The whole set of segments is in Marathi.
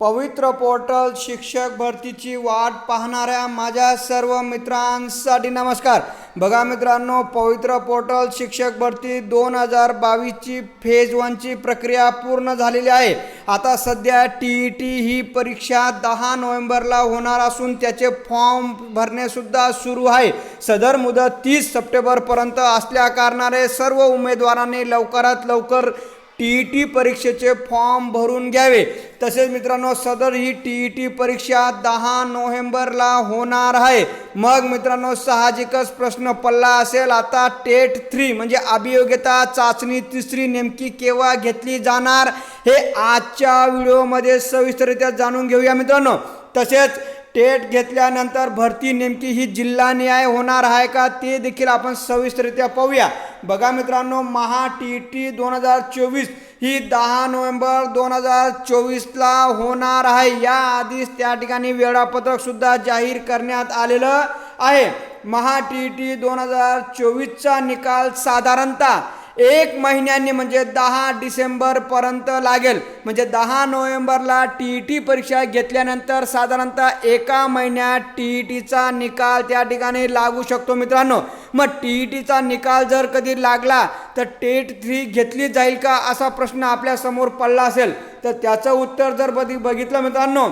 पवित्र पोर्टल शिक्षक भरतीची वाट पाहणाऱ्या माझ्या सर्व मित्रांसाठी नमस्कार. बघा मित्रांनो पवित्र पोर्टल शिक्षक भरती दोन हजार बावीसची फेज वनची प्रक्रिया पूर्ण झालेली आहे. आता सध्या टी ई टी ही परीक्षा दहा नोव्हेंबरला होणार असून त्याचे फॉर्म भरणेसुद्धा सुरू आहे. सदर मुदत तीस सप्टेंबरपर्यंत असल्या कारणाने सर्व उमेदवारांनी लवकरात लवकर टी ई टी परीक्षेचे फॉर्म भरून घ्यावे. तसेच मित्रांनो सदर ही टी ई टी परीक्षा दहा नोव्हेंबरला होणार आहे. मग मित्रांनो साहजिकच प्रश्न पडला असेल. आता टेट थ्री म्हणजे अभियोग्यता चाचणी तिसरी नेमकी केव्हा घेतली जाणार हे आजच्या व्हिडिओमध्ये सविस्तररित्या जाणून घेऊया मित्रांनो. तसेच टेट घेतल्यानंतर भरती नेमकी ही जिल्हा न्याय होणार आहे का ते देखील आपण सविस्तरित्या पाहूया. बघा मित्रांनो महा टी टी दोन हजार चोवीस ही दहा नोव्हेंबर दोन हजार चोवीसला होणार आहे. याआधीच त्या ठिकाणी वेळापत्रक सुद्धा जाहीर करण्यात आलेलं आहे. महा टी टी दोन हजार चोवीसचा निकाल साधारणतः एक महिन्यांनी म्हणजे दहा डिसेंबरपर्यंत लागेल. म्हणजे दहा नोव्हेंबरला टी ई टी परीक्षा घेतल्यानंतर साधारणतः एका महिन्यात टी ई टीचा निकाल त्या ठिकाणी लागू शकतो मित्रांनो. मग टी ई टीचा निकाल जर कधी लागला तर टेट थ्री घेतली जाईल का असा प्रश्न आपल्यासमोर पडला असेल? तर त्याचं उत्तर जर बघि बघितलं मित्रांनो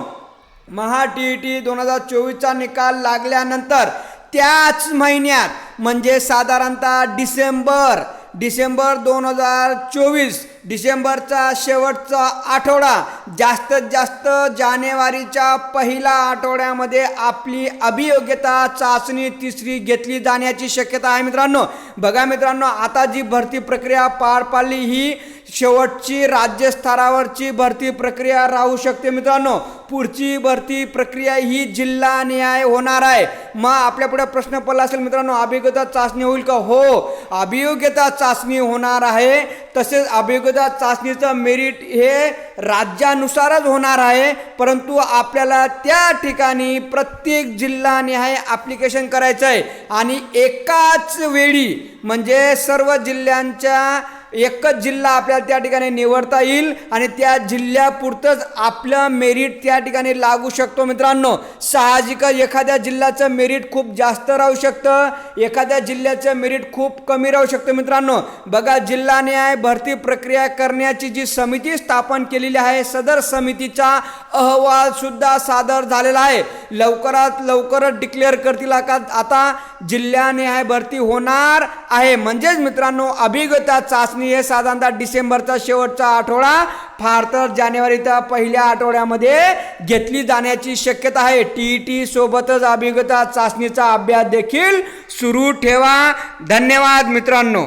महा टी ई टी दोन हजार चोवीसचा निकाल लागल्यानंतर त्याच महिन्यात म्हणजे साधारणतः डिसेंबर डिसेंबर दोन हजार चोवीस. डिसेंबरचा शेवटचा आठवडा. जास्तीत जास्त जानेवारीच्या पहिल्या आठवड्यामध्ये आपली अभियोग्यता चाचणी तिसरी घेतली जाण्याची शक्यता आहे मित्रांनो. बघा मित्रांनो आता जी भरती प्रक्रिया पार पाडली ही शेवटची राज्यस्तरावरची भरती प्रक्रिया राहू शकते मित्रांनो. पुढची भरती प्रक्रिया ही जिल्हा न्याय होणार आहे. मग आपल्या पुढे प्रश्न पडला असेल मित्रांनो अभियोग्यता चाचणी होईल का? हो अभियोग्यता चाचणी होणार आहे. तसेच अभियोगता चाचणीचं मेरिट हे राज्यानुसारच होणार आहे. परंतु आपल्याला त्या ठिकाणी प्रत्येक जिल्हानिहाय ॲप्लिकेशन करायचं आहे आणि एकाच वेळी म्हणजे सर्व जिल्ह्यांच्या एकच जिल्हा आपल्याला त्या ठिकाणी निवडता येईल आणि त्या जिल्ह्यापुरतंच आपलं मेरिट त्या ठिकाणी लागू शकतो मित्रांनो. साहजिकच एखाद्या जिल्ह्याचं मेरिट खूप जास्त राहू शकतं एखाद्या जिल्ह्याचं मेरिट खूप कमी राहू शकतं मित्रांनो. बघा जिल्हा न्याय भरती प्रक्रिया करण्याची जी समिती स्थापन केलेली आहे सदर समितीचा अहवालसुद्धा सादर झालेला आहे. लवकरात लवकरच डिक्लेअर करतील का आता जिल्ह्यानिहाय भरती होणार आहे. म्हणजेच मित्रांनो अभिज्ञता चाचणी हे साधारणतः डिसेंबरचा शेवटचा आठवडा फार तर जानेवारीच्या पहिल्या आठवड्यामध्ये घेतली जाण्याची शक्यता आहे. टी ई टी सोबतच अभिगता चाचणीचा अभ्यास देखील सुरू ठेवा. धन्यवाद मित्रांनो.